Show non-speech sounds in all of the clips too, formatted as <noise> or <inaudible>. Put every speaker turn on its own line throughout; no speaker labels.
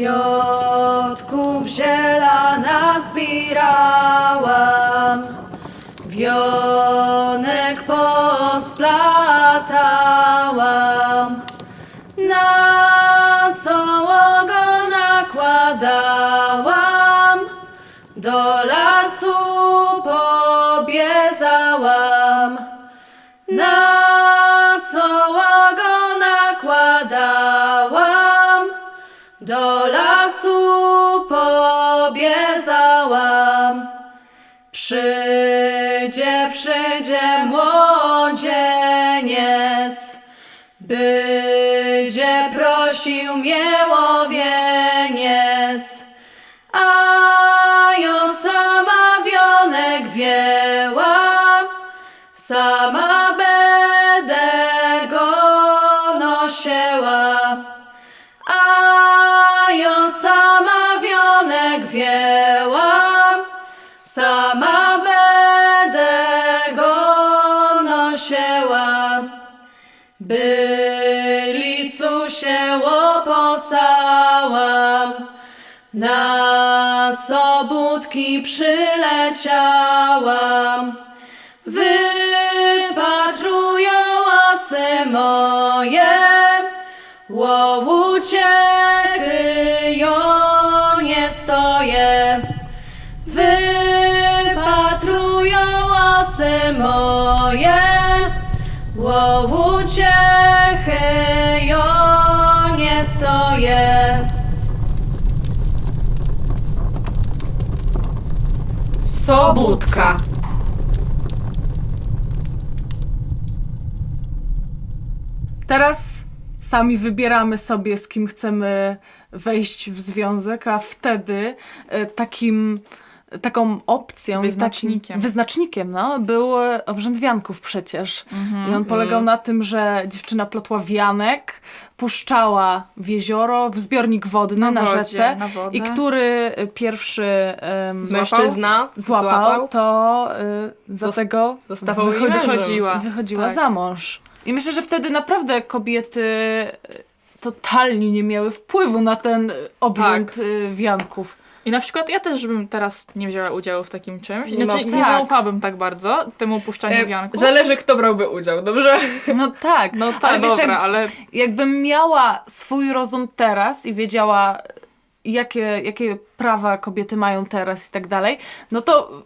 Kwiatków zielana zbierałam, wionek posplatałam, na będzie prosił mnie o sobótki przyleciałam. Wypatrują oczy moje, łowu ciechy ją nie stoję. Wypatrują oczy moje, łowu
Sobótka.
Teraz sami wybieramy sobie, z kim chcemy wejść w związek, a wtedy e, takim, taką opcją,
Wyznacznikiem.
Wyznacznikiem, no, był obrzęd wianków przecież.
Mhm.
I on polegał na tym, że dziewczyna plotła wianek, puszczała w jezioro, w zbiornik wodny na,
wodzie,
rzece
na wodę.
i który e, pierwszy em,
Mężczyzna
złapał, to y, za
Zos-
tego wychodzi-.
Wychodziła.
wychodziła
Tak.
za mąż. I myślę, że wtedy naprawdę kobiety y, totalnie nie miały wpływu na ten y, obrzęd y, wianków.
I na przykład ja też bym teraz nie wzięła udziału w takim czymś.
Nie ma
Znaczy,
opcji.
nie
Tak.
zaufałabym tak bardzo temu puszczaniu
E,
wianków.
Zależy kto brałby udział, dobrze?
No tak,
No tak,
ale wiesz,
dobra,
jak,
ale
jakbym miała swój rozum teraz i wiedziała, jakie, jakie prawa kobiety mają teraz i tak dalej, no to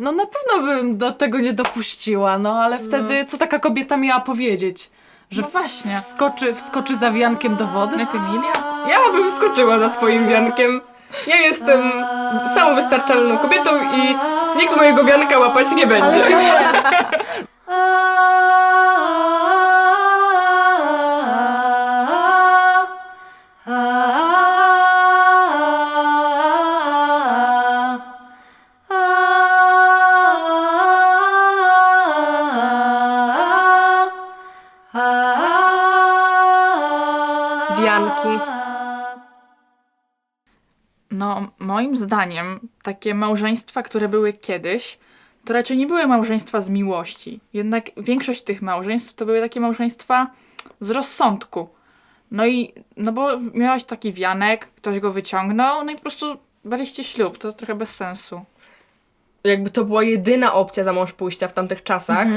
no na pewno bym do tego nie dopuściła, no ale wtedy co taka kobieta miała powiedzieć? Że
No właśnie.
Wskoczy, wskoczy za wiankiem do wody?
jak Emilia?
Ja bym skoczyła za swoim wiankiem. Ja jestem samowystarczalną kobietą i nikt mojego wianka łapać nie będzie. <laughs>
moim zdaniem, takie małżeństwa, które były kiedyś, to raczej nie były małżeństwa z miłości. Jednak większość tych małżeństw to były takie małżeństwa z rozsądku. No i, no bo miałaś taki wianek, ktoś go wyciągnął, no i po prostu braliście ślub. To trochę bez sensu.
Jakby to była jedyna opcja za mąż pójścia w tamtych czasach,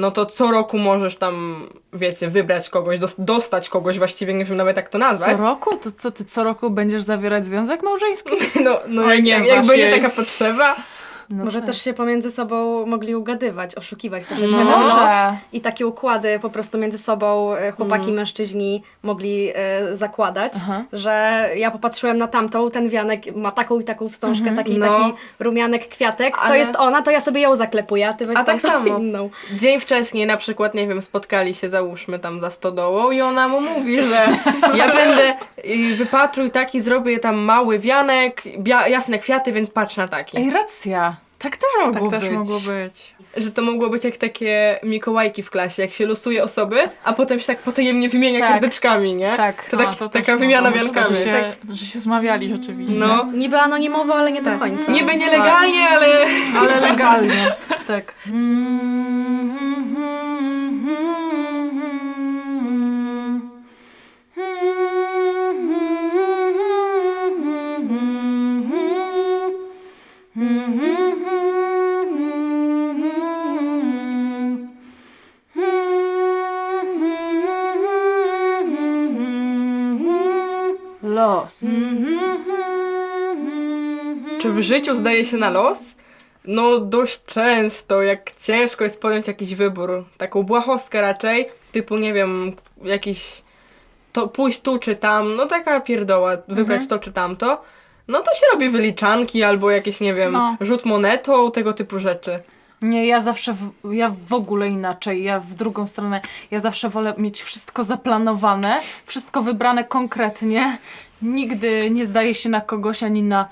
no to co roku możesz tam, wiecie, wybrać kogoś, dos- dostać kogoś właściwie, nie wiem nawet jak to
Co
nazwać.
roku? To co, ty co roku będziesz zawierać związek małżeński? <laughs>
No, no jak,
nie
jak, nie
jej.
taka potrzeba.
No
Może
tak.
też się pomiędzy sobą mogli ugadywać, oszukiwać troszeczkę
No.
ten los. I takie układy po prostu między sobą e, chłopaki, mężczyźni mogli e, zakładać,
Aha.
że ja popatrzyłem na tamtą, ten wianek ma taką i taką wstążkę, taki i
No.
taki rumianek, kwiatek, to
Ale-
jest ona, to ja sobie ją zaklepuję, a ty weź
A tak samo.
inną.
Dzień wcześniej na przykład, nie wiem, spotkali się, załóżmy tam za stodołą i ona mu mówi, że ja będę, wypatruj taki, zrobię tam mały wianek, bia- jasne kwiaty, więc patrz na taki.
Ej, racja. Tak też mogło
Tak też
być.
mogło być.
Że to mogło być jak takie Mikołajki w klasie, jak się losuje osoby, a potem się tak potajemnie wymienia
Tak.
karteczkami, nie?
Tak.
To,
A,
tak,
to też
taka
mogło
wymiana
być,
wiankami.
Że się, że się zmawiali rzeczywiście.
No.
Niby anonimowo, ale nie do końca.
Niby nielegalnie, ale...
Ale legalnie. tak. <laughs>
Czy w życiu zdaje się na los? No dość często, jak ciężko jest podjąć jakiś wybór, taką błahostkę raczej, typu nie wiem, jakiś to pójść tu czy tam, no taka pierdoła, wybrać to czy tamto, no to się robi wyliczanki albo jakieś, nie wiem,
No.
rzut monetą, tego typu rzeczy.
Nie, ja zawsze, w, ja w ogóle inaczej, ja w drugą stronę, ja zawsze wolę mieć wszystko zaplanowane, wszystko wybrane konkretnie. Nigdy nie zdaje się na kogoś ani na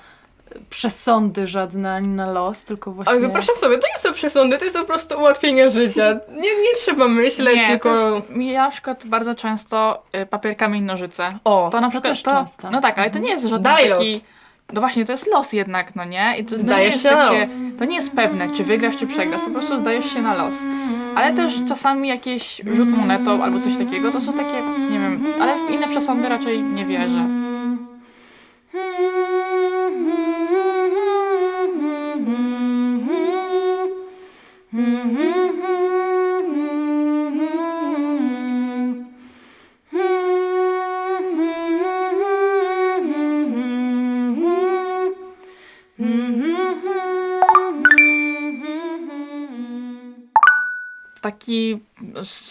przesądy żadne, ani na los, tylko właśnie...
Ale wypraszam sobie, to nie są przesądy, to jest po prostu ułatwienie życia. Nie, nie trzeba myśleć,
Nie,
tylko...
to jest, ja na przykład bardzo często y, papier, kamień, nożyce.
O,
To na
to
przykład
też
to,
często.
No tak, ale to nie jest żaden
Daj
taki...
los.
No właśnie, to jest los jednak, no nie? I to,
Zdajesz się
takie,
los.
To nie jest pewne, czy wygrasz, czy przegrasz. Po prostu zdajesz się na los. Ale też czasami jakiś rzut monetą albo coś takiego, to są takie, nie wiem, ale w inne przesądy raczej nie wierzę. Taki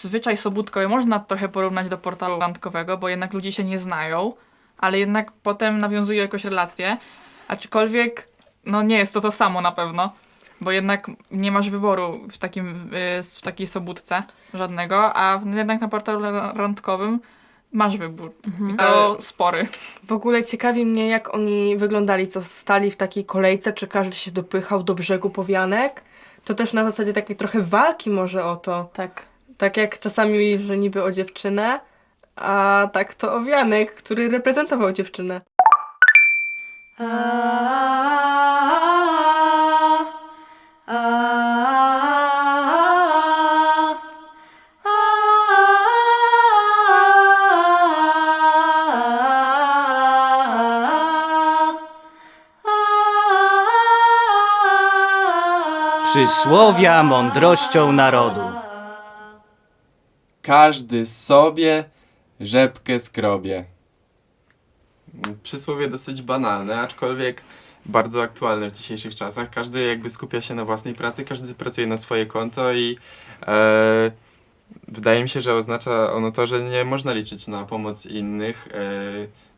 zwyczaj sobótkowy można trochę porównać do portalu randkowego, bo jednak ludzie się nie znają, ale jednak potem nawiązują jakąś relację, aczkolwiek no nie jest to to samo na pewno, bo jednak nie masz wyboru w, takim, y, w takiej sobótce żadnego, a jednak na portalu ra- randkowym masz wybór i to spory.
W ogóle ciekawi mnie, jak oni wyglądali, co stali w takiej kolejce, czy każdy się dopychał do brzegu powianek. To też na zasadzie takiej trochę walki może o to.
Tak.
Tak jak czasami, że niby o dziewczynę, a tak to o wianek, który reprezentował dziewczynę.
A, a, a,
Przysłowia mądrością narodu.
Każdy sobie rzepkę skrobie. Przysłowie dosyć banalne, aczkolwiek bardzo aktualne w dzisiejszych czasach. Każdy jakby skupia się na własnej pracy, każdy pracuje na swoje konto i e, wydaje mi się, że oznacza ono to, że nie można liczyć na pomoc innych, e,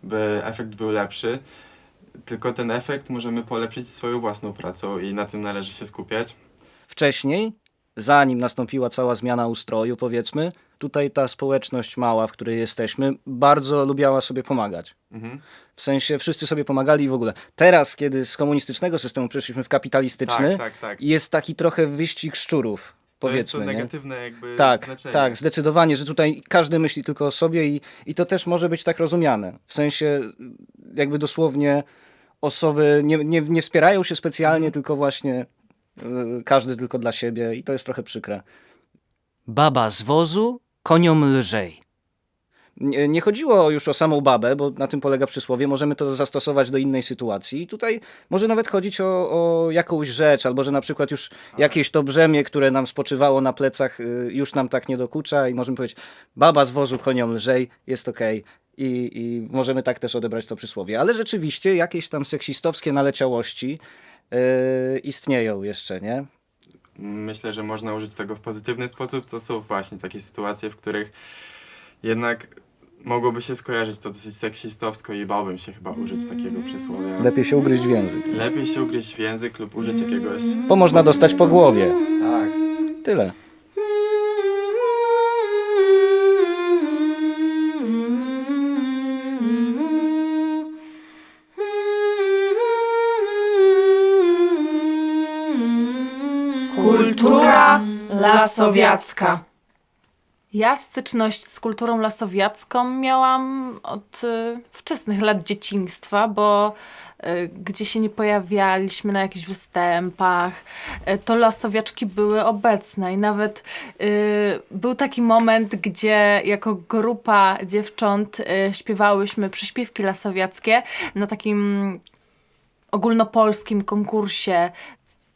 by efekt był lepszy. Tylko ten efekt możemy polepszyć swoją własną pracą i na tym należy się skupiać.
Wcześniej, zanim nastąpiła cała zmiana ustroju, powiedzmy, tutaj ta społeczność mała, w której jesteśmy, bardzo lubiała sobie pomagać.
Mhm.
W sensie wszyscy sobie pomagali i w ogóle. Teraz, kiedy z komunistycznego systemu przeszliśmy w kapitalistyczny,
Tak, tak, tak.
jest taki trochę wyścig szczurów,
To jest to
powiedzmy. nie?
negatywne jakby
Tak,
znaczenie.
tak, zdecydowanie, że tutaj każdy myśli tylko o sobie i, i to też może być tak rozumiane. W sensie jakby dosłownie osoby nie, nie, nie wspierają się specjalnie, tylko właśnie y, każdy tylko dla siebie i to jest trochę przykre. Baba z wozu, koniom lżej. Nie, nie chodziło już o samą babę, bo na tym polega przysłowie. Możemy to zastosować do innej sytuacji. I tutaj może nawet chodzić o, o jakąś rzecz, albo że na przykład już jakieś to brzemię, które nam spoczywało na plecach, y, już nam tak nie dokucza i możemy powiedzieć, baba z wozu koniom lżej, jest okej. I, I możemy tak też odebrać to przysłowie. Ale rzeczywiście jakieś tam seksistowskie naleciałości yy, istnieją jeszcze, nie?
Myślę, że można użyć tego w pozytywny sposób. To są właśnie takie sytuacje, w których jednak mogłoby się skojarzyć to dosyć seksistowsko i bałbym się chyba użyć takiego przysłowia.
Lepiej się ugryźć w język.
Lepiej się ugryźć w język lub użyć jakiegoś...
Bo można dostać po głowie.
Tak.
Tyle.
Lasowiacka.
Ja styczność z kulturą lasowiacką miałam od y, wczesnych lat dzieciństwa, bo y, gdzie się nie pojawialiśmy na jakichś występach, y, to lasowiaczki były obecne i nawet y, był taki moment, gdzie jako grupa dziewcząt y, śpiewałyśmy przyśpiewki lasowiackie na takim ogólnopolskim konkursie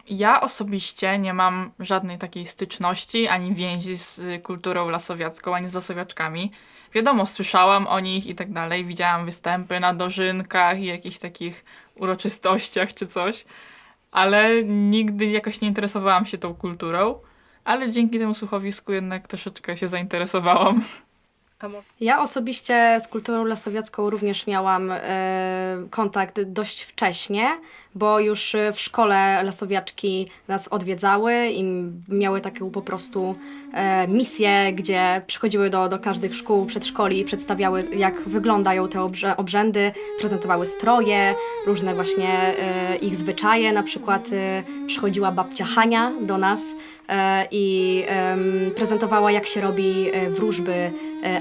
Ja osobiście nie mam żadnej takiej styczności ani więzi z kulturą lasowiacką, ani z lasowiaczkami. Wiadomo, słyszałam o nich i tak dalej, widziałam występy na dożynkach i jakichś takich uroczystościach czy coś, ale nigdy jakoś nie interesowałam się tą kulturą. Ale dzięki temu słuchowisku jednak troszeczkę się zainteresowałam.
Ja osobiście z kulturą lasowiacką również miałam e, kontakt dość wcześnie, bo już e, w szkole lasowiaczki nas odwiedzały i miały taką po prostu e, misję, gdzie przychodziły do, do każdych szkół, przedszkoli i przedstawiały jak wyglądają te obrze- obrzędy, prezentowały stroje, różne właśnie ich zwyczaje, na przykład przychodziła babcia Hania do nas i prezentowała jak się robi wróżby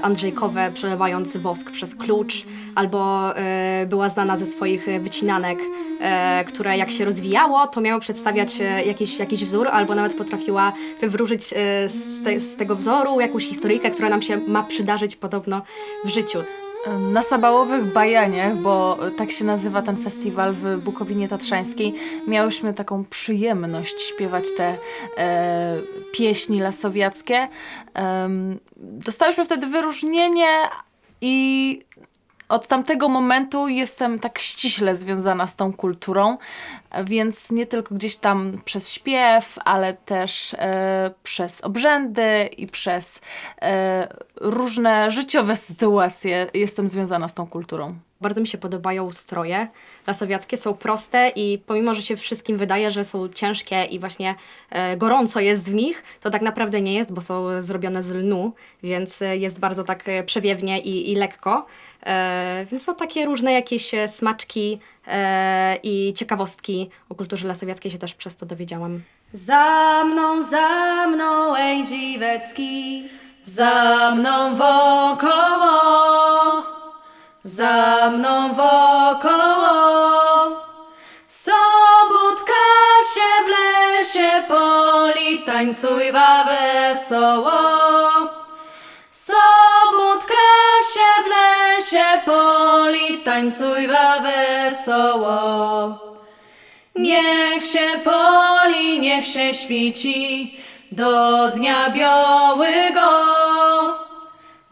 andrzejkowe, przelewając wosk przez klucz, albo e, była znana ze swoich e, wycinanek, e, które jak się rozwijało, to miało przedstawiać e, jakiś, jakiś wzór, albo nawet potrafiła wywróżyć e, z, te, z tego wzoru jakąś historyjkę, która nam się ma przydarzyć podobno w życiu.
Na Sabałowych Bajaniach, bo tak się nazywa ten festiwal w Bukowinie Tatrzańskiej, miałyśmy taką przyjemność śpiewać te e, pieśni lasowiackie. Em, dostałyśmy wtedy wyróżnienie i od tamtego momentu jestem tak ściśle związana z tą kulturą, więc nie tylko gdzieś tam przez śpiew, ale też e, przez obrzędy i przez e, różne życiowe sytuacje jestem związana z tą kulturą.
Bardzo mi się podobają stroje lasowiackie, są proste i pomimo, że się wszystkim wydaje, że są ciężkie i właśnie e, gorąco jest w nich, to tak naprawdę nie jest, bo są zrobione z lnu, więc e, jest bardzo tak e, przewiewnie i, i lekko. E, więc są takie różne jakieś e, smaczki e, i ciekawostki o kulturze lasowiackiej się też przez to dowiedziałam.
Za mną, za mną, ej dziwecki, za mną wokoło, za mną wokoło. Sobótka się w lesie poli, tańcujwa wesoło. Sobótka się w lesie poli, tańcujwa wesoło. Niech się poli, niech się świci do dnia białego,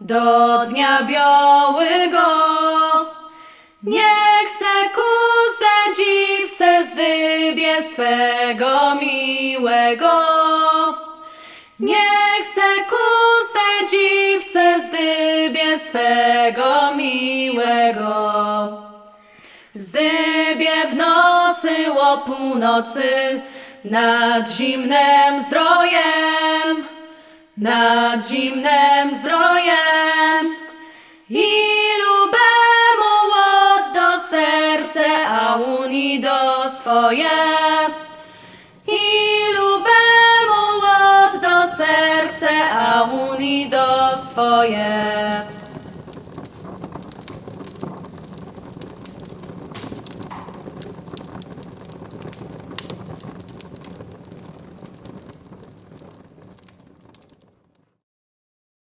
do dnia białego. Niech se kuzdę dziwce zdybie swego miłego. Niech se kuzdę dziwce zdybie swego miłego. Zdybie w nocy o północy nad zimnem zdrojem, nad zimnem zdrojem. Serce, a uni do swoje. I lubemu łod do serce, a uni do swoje.